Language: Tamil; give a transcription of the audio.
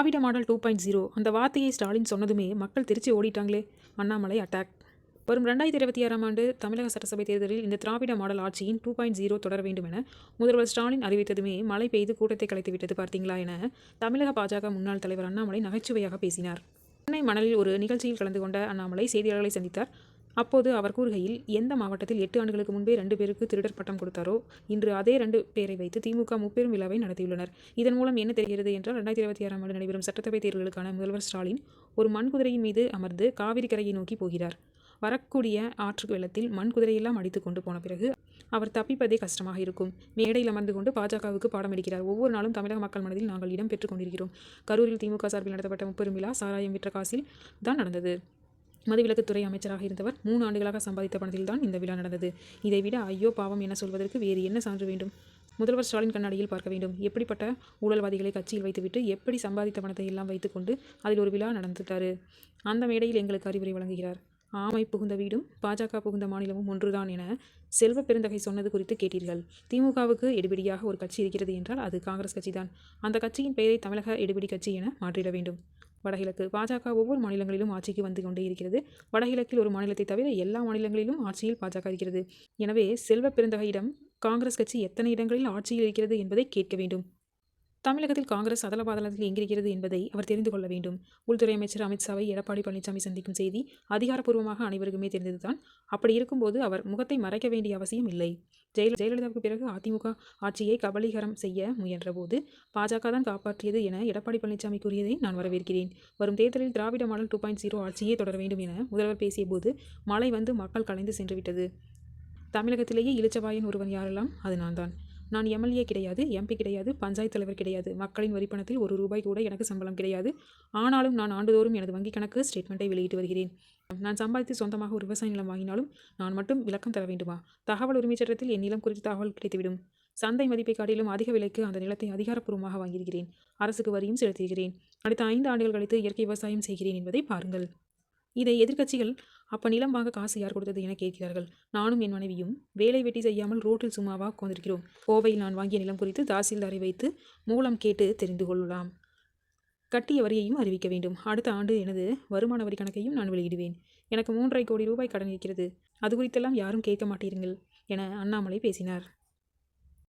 திராவிட மாடல் டூ பாயிண்ட் ஜீரோ அந்த வார்த்தையை ஸ்டாலின் சொன்னதுமே மக்கள் திருச்சி ஓடிட்டாங்களே. அண்ணாமலை அட்டாக் வரும் ரெண்டாயிரத்தி இருபத்தி ஆறாம் ஆண்டு தமிழக சட்டசபை தேர்தலில் இந்த திராவிட மாடல் ஆட்சியின் டூ பாயிண்ட் ஜீரோ தொடர வேண்டும் என முதல்வர் ஸ்டாலின் அறிவித்ததுமே மழை பெய்து கூட்டத்தை கலைத்து விட்டது பார்த்தீங்களா என தமிழக பாஜக முன்னாள் தலைவர் அண்ணாமலை நகைச்சுவையாக பேசினார். சென்னை மணலில் ஒரு நிகழ்ச்சியில் கலந்து கொண்ட அண்ணாமலை செய்தியாளர்களை சந்தித்தார். அப்போது அவர் கூறுகையில் எந்த மாவட்டத்தில் எட்டு ஆண்டுகளுக்கு முன்பே ரெண்டு பேருக்கு திருடர் பட்டம் கொடுத்தாரோ இன்று அதே ரெண்டு பேரை வைத்து திமுக முப்பெரும் விழாவை நடத்தியுள்ளனர். இதன் மூலம் என்ன தெரிகிறது என்றால் ரெண்டாயிரத்தி இருபத்தி ஆறாம் ஆண்டு நடைபெறும் சட்டசபை தேர்தலுக்கான முதல்வர் ஸ்டாலின் ஒரு மண் குதிரையின் மீது அமர்ந்து காவிரி கரையை நோக்கி போகிறார். வரக்கூடிய ஆற்று வெள்ளத்தில் மண் குதிரையெல்லாம் அடித்து கொண்டு போன பிறகு அவர் தப்பிப்பதே கஷ்டமாக இருக்கும். மேடையில் அமர்ந்து கொண்டு பாஜகவுக்கு பாடம் எடுக்கிறார் ஒவ்வொரு நாளும் தமிழக மக்கள் மனதில் நாங்கள் இடம் பெற்றுக் கொண்டிருக்கிறோம். கரூரில் திமுக சார்பில் நடத்தப்பட்ட முப்பெரும் விழா சாராயம் விற்ற காசில் தான் நடந்தது. மதுவிலக்குத்துறை அமைச்சராக இருந்தவர் மூணு ஆண்டுகளாக சம்பாதித்த பணத்தில் தான் இந்த விழா நடந்தது. இதைவிட ஐயோ பாவம் என சொல்வதற்கு வேறு என்ன சான்று வேண்டும்? முதல்வர் ஸ்டாலின் கண்ணாடியில் பார்க்க வேண்டும். எப்படிப்பட்ட ஊழல்வாதிகளை கட்சியில் வைத்துவிட்டு எப்படி சம்பாதித்த பணத்தை எல்லாம் வைத்துக்கொண்டு அதில் ஒரு விழா நடந்துட்டாரு? அந்த மேடையில் எங்களுக்கு அறிவுரை வழங்குகிறார். ஆமை புகுந்த வீடும் பாஜக புகுந்த மாநிலமும் ஒன்றுதான் என செல்வ பெருந்தகை சொன்னது குறித்து கேட்டீர்கள். திமுகவுக்கு எடுபிடியாக ஒரு கட்சி இருக்கிறது என்றால் அது காங்கிரஸ் கட்சிதான். அந்த கட்சியின் பெயரை தமிழக எடுபிடி கட்சி என மாற்றிட வேண்டும். வடகிழக்கு. பாஜக ஒவ்வொரு மாநிலங்களிலும் ஆட்சிக்கு வந்து கொண்டே இருக்கிறது. வடகிழக்கில் ஒரு மாநிலத்தை தவிர எல்லா மாநிலங்களிலும் ஆட்சியில் பாஜக இருக்கிறது. எனவே செல்வ பெருந்தகையிடம் காங்கிரஸ் கட்சி எத்தனை இடங்களில் ஆட்சியில் இருக்கிறது என்பதை கேட்க வேண்டும். தமிழகத்தில் காங்கிரஸ் அதலபாதலத்தில் எங்கிருக்கிறது என்பதை அவர் தெரிந்து கொள்ள வேண்டும். உள்துறை அமைச்சர் அமித்ஷாவை எடப்பாடி பழனிசாமி சந்திக்கும் செய்தி அதிகாரப்பூர்வமாக அனைவருக்குமே தெரிந்ததுதான். அப்படி இருக்கும்போது அவர் முகத்தை மறைக்க வேண்டிய அவசியம் இல்லை. ஜெயல ஜெயலலிதாவுக்கு பிறகு அதிமுக ஆட்சியை கபலீகரம் செய்ய முயன்றபோது பாஜக தான் காப்பாற்றியது என எடப்பாடி பழனிசாமி கூறியதை நான் வரவேற்கிறேன். வரும் தேர்தலில் திராவிட மாடல் டூ பாயிண்ட் ஜீரோ ஆட்சியே தொடர வேண்டும் என முதல்வர் பேசிய போது மழை வந்து மக்கள் கலைந்து சென்றுவிட்டது. தமிழகத்திலேயே இளிச்சவாயன் ஒருவன் யாரெல்லாம்? அது நான் தான் நான் எம்எல்ஏ கிடையாது எம்பி கிடையாது பஞ்சாயத்து தலைவர் கிடையாது. மக்களின் வரிப்பணத்தில் ஒரு ரூபாய் கூட எனக்கு சம்பளம் கிடையாது. ஆனாலும் நான் ஆண்டுதோறும் எனது வங்கிக் கணக்கு ஸ்டேட்மெண்ட்டை வெளியிட்டு வருகிறேன். நான் சம்பாதித்து சொந்தமாக ஒரு விவசாய நிலம் வாங்கினாலும் நான் மட்டும் விளக்கம் தர வேண்டுமா? தகவல் உரிமைச் சட்டத்தில் என் நிலம் குறித்து தகவல் கிடைத்துவிடும். சந்தை மதிப்பை காட்டிலும் அதிக விலைக்கு அந்த நிலத்தை அதிகாரப்பூர்வமாக வாங்கியிருக்கிறேன். அரசுக்கு வரியும் செலுத்துகிறேன். அடுத்த ஐந்து ஆண்டுகள் கழித்து இயற்கை விவசாயம் செய்கிறேன் என்பதை பாருங்கள். இதை எதிர்க்கட்சிகள் அப்போ நிலம் வாங்க காசு யார் கொடுத்தது என கேட்கிறார்கள். நானும் என் மனைவியும் வேலை வெட்டி செய்யாமல் ரோட்டில் சும்மாவா உட்கார்ந்திருக்கிறோம் கோவையில் நான் வாங்கிய நிலம் குறித்து தாசில்தாரை வைத்து மூலம் கேட்டு தெரிந்து கொள்ளலாம். கட்டிய வரியையும் அறிவிக்க வேண்டும். அடுத்த ஆண்டு எனது வருமான வரி கணக்கையும் நான் வெளியிடுவேன். எனக்கு மூன்றரை கோடி ரூபாய் கடன் இருக்கிறது. அது குறித்தெல்லாம் யாரும் கேட்க மாட்டீர்கள் என அண்ணாமலை பேசினார்.